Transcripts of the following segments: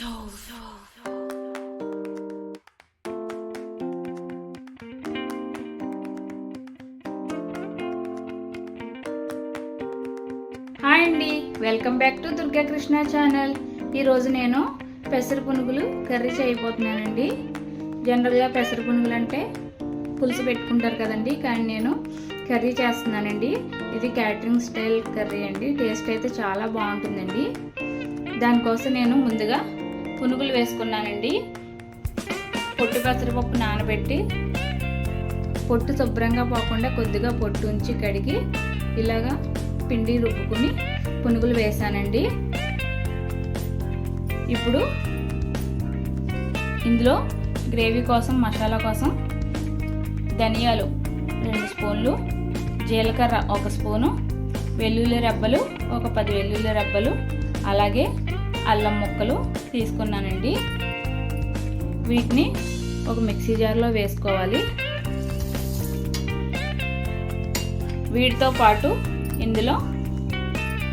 Hi అండి. Welcome back to Durga Krishna channel. ఈరోజు నేను పెసర పునుగులు కర్రీ చేయబోతున్నానండి. జనరల్గా పెసర పునుగులు అంటే పులుసు పెట్టుకుంటారు కదండి కానీ నేను కర్రీ చేస్తున్నానండి. ఇది క్యాటరింగ్ స్టైల్ కర్రీ అండి. టేస్ట్ అయితే చాలా బాగుంటుందండి. దానికోసం నేను ముందుగా పునుగులు వేసుకున్నానండి. పొట్టు పెసరపప్పు నానబెట్టి పొట్టు శుభ్రంగా పోకుండా కొద్దిగా పొట్టు ఉంచి కడిగి ఇలాగా పిండి రుబ్బుకుని పునుగులు వేసానండి. ఇప్పుడు ఇందులో గ్రేవీ కోసం మసాలా కోసం ధనియాలు రెండు స్పూన్లు జీలకర్ర ఒక స్పూను వెల్లుల్లి రెబ్బలు ఒక పది వెల్లుల్లి రెబ్బలు అలాగే అల్లం ముక్కలు తీసుకున్నానండి. వీటిని ఒక మిక్సీ జార్లో వేసుకోవాలి. వీటితో పాటు ఇందులో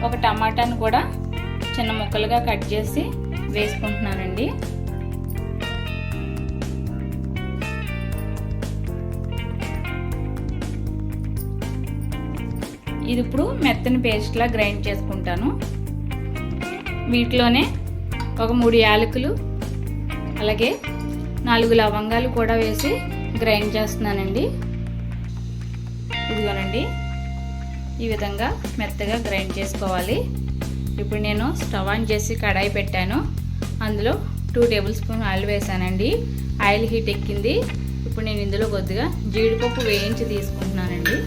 ఒక టమాటాను కూడా చిన్న ముక్కలుగా కట్ చేసి వేసుకుంటున్నానండి. ఇది ఇప్పుడు మెత్తని పేస్ట్లా గ్రైండ్ చేసుకుంటాను. వీటిలోనే ఒక మూడు యాలకులు అలాగే నాలుగు లవంగాలు కూడా వేసి గ్రైండ్ చేస్తున్నానండి. ఇదిగోనండి ఈ విధంగా మెత్తగా గ్రైండ్ చేసుకోవాలి. ఇప్పుడు నేను స్టవ్ ఆన్ చేసి కడాయి పెట్టాను. అందులో టూ టేబుల్ స్పూన్ ఆయిల్ వేసానండి. ఆయిల్ హీట్ ఎక్కింది. ఇప్పుడు నేను ఇందులో కొద్దిగా జీడిపప్పు వేయించి తీసుకుంటున్నానండి.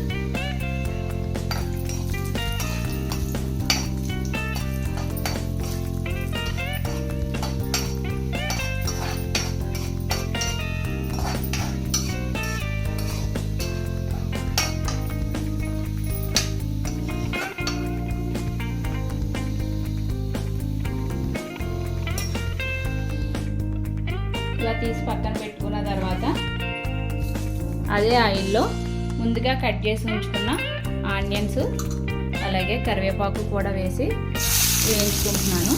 ఇలా తీసి పక్కన పెట్టుకున్న తర్వాత అదే ఆయిల్లో ముందుగా కట్ చేసి ఉంచుకున్న ఆనియన్స్ అలాగే కరివేపాకు కూడా వేసి వేయించుకుంటున్నాను.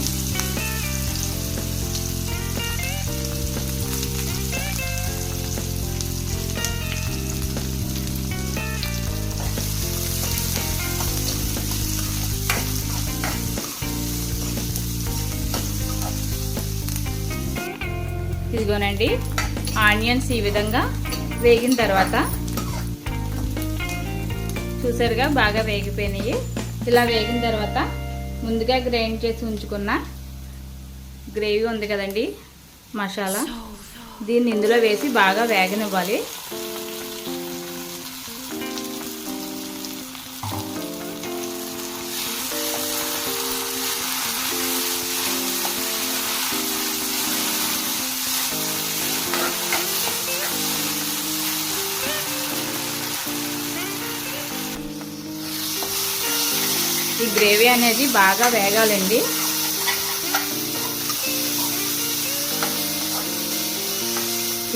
ఇదిగోనండి. ఆనియన్స్ ఈ విధంగా వేగిన తర్వాత చూసారుగా బాగా వేగిపోయినాయి. ఇలా వేగిన తర్వాత ముందుగా గ్రైండ్ చేసి ఉంచుకున్న గ్రేవీ ఉంది కదండి మసాలా. దీన్ని ఇందులో వేసి బాగా వేగనివ్వాలి. ఈ గ్రేవీ అనేది బాగా వేగాలండి.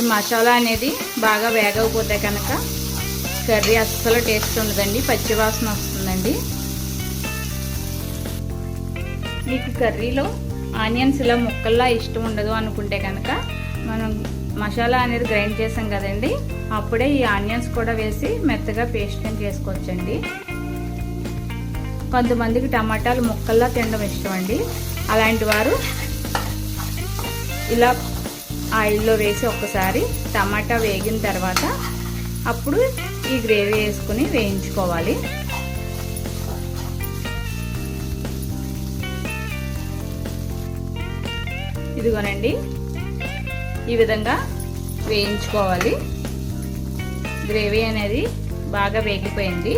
ఈ మసాలా అనేది బాగా వేగకపోతే కనుక కర్రీ అస్సలు టేస్ట్ ఉండదండి పచ్చివాసన వస్తుందండి. మీకు కర్రీలో ఆనియన్స్ ఇలా ముక్కల్లా ఇష్టం ఉండదు అనుకుంటే కనుక మనం మసాలా అనేది గ్రైండ్ చేసాం కదండి అప్పుడే ఈ ఆనియన్స్ కూడా వేసి మెత్తగా పేస్ట్ చేసుకోవచ్చండి. కొంతమందికి టమాటాలు ముక్కల్లా తినడం ఇష్టం అండి అలాంటి వారు ఇలా ఆయిల్లో వేసి ఒక్కసారి టమాటా వేగిన తర్వాత అప్పుడు ఈ గ్రేవీ వేసుకుని వేయించుకోవాలి. ఇదిగోనండి. ఈ విధంగా వేయించుకోవాలి. గ్రేవీ అనేది బాగా వేగిపోయింది.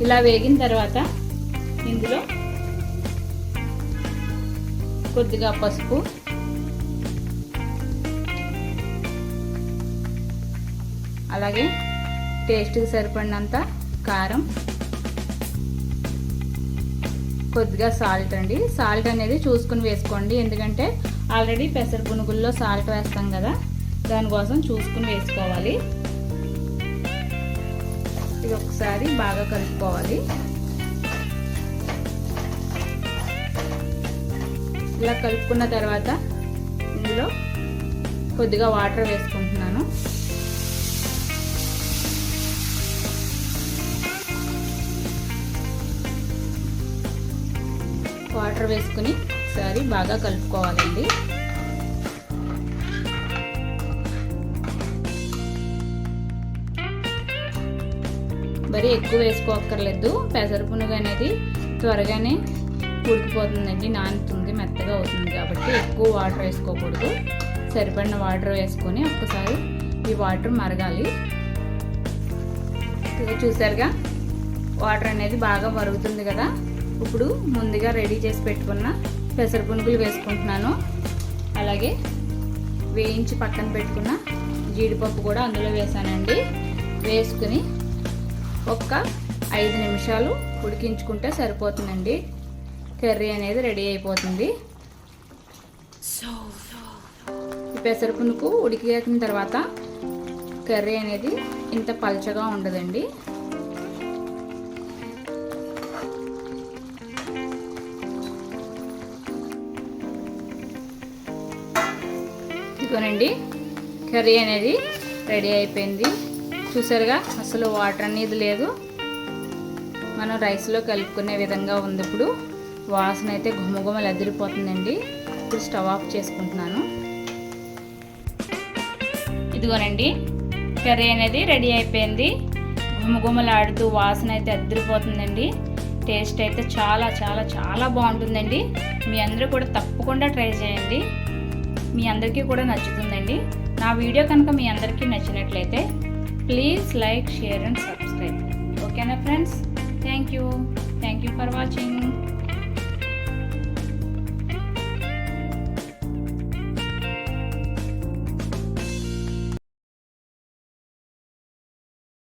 ఇలా వేగిన తర్వాత ఇందులో కొద్దిగా పసుపు. అలాగే టేస్ట్కి సరిపడినంత కారం. కొద్దిగా సాల్ట్ అండి. సాల్ట్ అనేది చూసుకుని వేసుకోండి. ఎందుకంటే ఆల్రెడీ పెసర పునుగుల్లో సాల్ట్ వేస్తాం కదా. దానికోసం చూసుకుని వేసుకోవాలి. ఒకసారి బాగా కలుపుకోవాలి. ఇలా కలుపుకున్న తర్వాత ఇందులో కొద్దిగా వాటర్ వేసుకుంటున్నాను. వాటర్ వేసుకుని ఒకసారి బాగా కలుపుకోవాలండి. మరీ ఎక్కువ వేసుకోక్కర్లేదు. పెసరపునుగు అనేది త్వరగానే ఉడికిపోతుందండి నానుతుంది మెత్తగా అవుతుంది కాబట్టి ఎక్కువ వాటర్ వేసుకోకూడదు. సరిపడిన వాటర్ వేసుకొని ఒక్కసారి ఈ వాటర్ మరగాలి. చూసారుగా వాటర్ అనేది బాగా మరుగుతుంది కదా. ఇప్పుడు ముందుగా రెడీ చేసి పెట్టుకున్న పెసర పునుగులు వేసుకుంటున్నాను. అలాగే వేయించి పక్కన పెట్టుకున్న జీడిపప్పు కూడా అందులో వేసానండి. వేసుకుని ఒక్క ఐదు నిమిషాలు ఉడికించుకుంటే సరిపోతుందండి. కర్రీ అనేది రెడీ అయిపోతుంది. ఈ పెసర పునుకు ఉడికిన తర్వాత కర్రీ అనేది ఇంత పల్చగా ఉండదండి. ఇదిగోనండి కర్రీ అనేది రెడీ అయిపోయింది. చూసారుగా? అసలు వాటర్ అనేది లేదు. మనం రైస్లో కలుపుకునే విధంగా ఉంది ఇప్పుడు. వాసన అయితే గుమగుమలు అదిరిపోతుందండి ఇప్పుడు స్టవ్ ఆఫ్ చేసుకుంటున్నాను. ఇదిగోనండి కర్రీ అనేది రెడీ అయిపోయింది. గుమగుమలాడుతూ వాసన అయితే అదిరిపోతుందండి టేస్ట్ అయితే చాలా చాలా చాలా బాగుంటుందండి. మీ అందరూ కూడా తప్పకుండా ట్రై చేయండి. మీ అందరికీ కూడా నచ్చుతుందండి. నా వీడియో కనుక మీ అందరికీ నచ్చినట్లయితే Please like, share and subscribe. Okay my friends? Thank you. Thank you for watching.